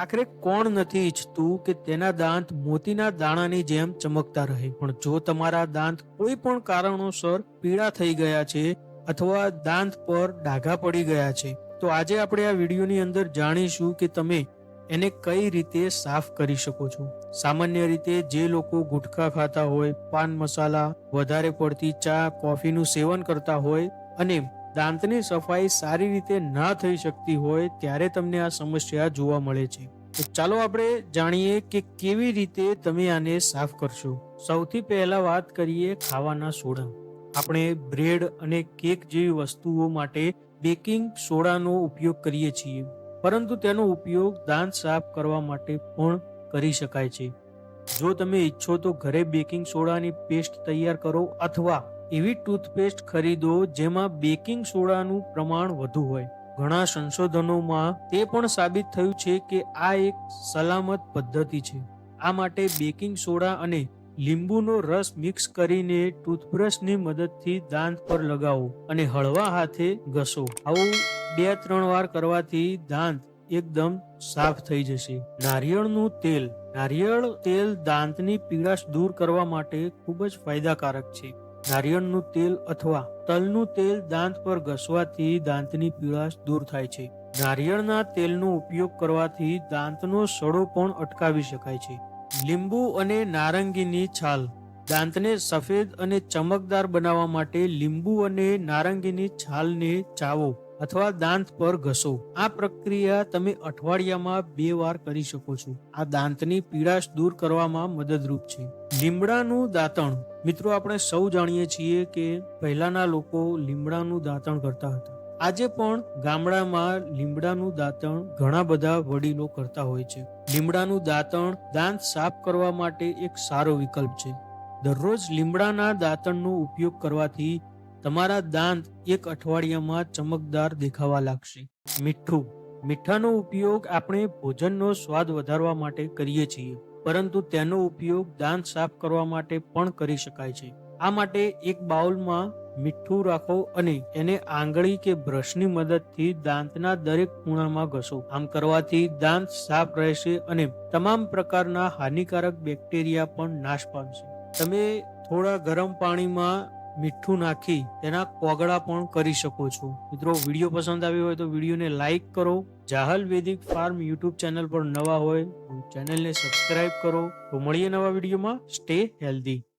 આખરે કોણ નથી ઈચ્છતું કે તેના દાંત મોતીના દાણાની જેમ ચમકતા રહે? પણ જો તમારા દાંત કોઈ પણ કારણોસર પીળા થઈ ગયા છે અથવા દાંત પર ડાઘા પડી ગયા છે, તો આજે આપણે આ વિડીયોની અંદર જાણીશું કે તમે એને કઈ રીતે સાફ કરી શકો છો. સામાન્ય રીતે જે લોકો ગુટખા ખાતા હોય, પાન મસાલા, વધારે પડતી ચા, કોફીનું સેવન કરતા હોય અને દાંતની સફાઈ સારી રીતે ના થઈ શકતી હોય ત્યારે તમને આ સમસ્યા જોવા મળે છે. તો ચાલો આપણે જાણીએ કે કેવી રીતે તમે આને સાફ કરશો. સૌથી પહેલા વાત કરીએ ખાવાના સોડા. આપણે બ્રેડ અને કેક જેવી વસ્તુઓ માટે બેકિંગ સોડાનો ઉપયોગ કરીએ છીએ. પરંતુ તેનો ઉપયોગ દાંત સાફ કરવા માટે પણ કરી શકાય છે. જો તમે ઈચ્છો તો ઘરે બેકિંગ સોડાની પેસ્ટ તૈયાર કરો અથવા એવી ટૂથપેસ્ટ ખરીદો જેમાં બેકિંગ સોડાનું પ્રમાણ વધુ હોય. ઘણા સંશોધનોમાં તે પણ સાબિત થયું છે કે આ એક સલામત પદ્ધતિ છે. આ માટે બેકિંગ સોડા અને લીંબુનો રસ મિક્સ કરીને ટૂથબ્રશની મદદથી દાંત પર લગાવો અને હળવા હાથે ઘસો. આવું બે ત્રણ વાર કરવાથી દાંત એકદમ સાફ થઈ જશે. નારિયેળનું તેલ. નારિયેળ તેલ દાંતની પીડાશ દૂર કરવા માટે ખૂબ જ ફાયદાકારક છે. નારિયેળનું તેલ અથવા તલનું તેલ દાંત પર ઘસવાથી દાંતની પીળાશ દૂર થાય છે. નારિયેળના તેલનો ઉપયોગ કરવાથી દાંતનો સડો પણ અટકાવી શકાય છે. લીંબુ અને નારંગીની છાલ. દાંતને સફેદ અને ચમકદાર બનાવવા માટે લીંબુ અને નારંગીની છાલને ચાવો. અથવા દાંત પર ઘસો. આ પ્રક્રિયા તમે અઠવાડિયામાં બે વાર કરી શકો છો. આ દાંતની પીડાશ દૂર કરવામાં મદદરૂપ છે. લીમડાનું દાંતણ. મિત્રો, આપણે સૌ જાણીએ છીએ કે પહેલાના લોકો લીમડાનું દાંતણ કરતા હતા. આજે પણ ગામડામાં લીમડાનું દાંતણ ઘણા બધા વડીલો કરતા હોય છે. લીમડાનું દાંતણ દાંત સાફ કરવા માટે એક સારો વિકલ્પ છે. દરરોજ લીમડાના દાંતણનો ઉપયોગ કરવાથી તમારા દાંત એક અઠવાડિયામાં ચમકદાર દેખાવા લાગશે. મીઠું. મીઠાનો ઉપયોગ આપણે ભોજનનો સ્વાદ વધારવા માટે કરીએ છીએ, પરંતુ તેનો ઉપયોગ દાંત સાફ કરવા માટે પણ કરી શકાય છે. આ માટે એક બાઉલમાં મીઠું રાખો અને એને આંગળી કે બ્રશની મદદથી દાંતના દરેક ખૂણામાં ઘસો. આમ કરવાથી દાંત સાફ રહેશે અને તમામ પ્રકારના હાનિકારક બેક્ટેરિયા પણ નાશ પામશે. તમે થોડા ગરમ પાણીમાં મીઠું નાખી તેના કોગળા પણ કરી શકો છો. મિત્રો, વીડિયો પસંદ આવ્યો હોય તો વિડીયોને લાઈક કરો. Jahal Vedic farm YouTube channel પર નવા હોય ચેનલને સબસ્ક્રાઇબ કરો. તો મળીએ નવા વિડીયોમાં. Stay healthy.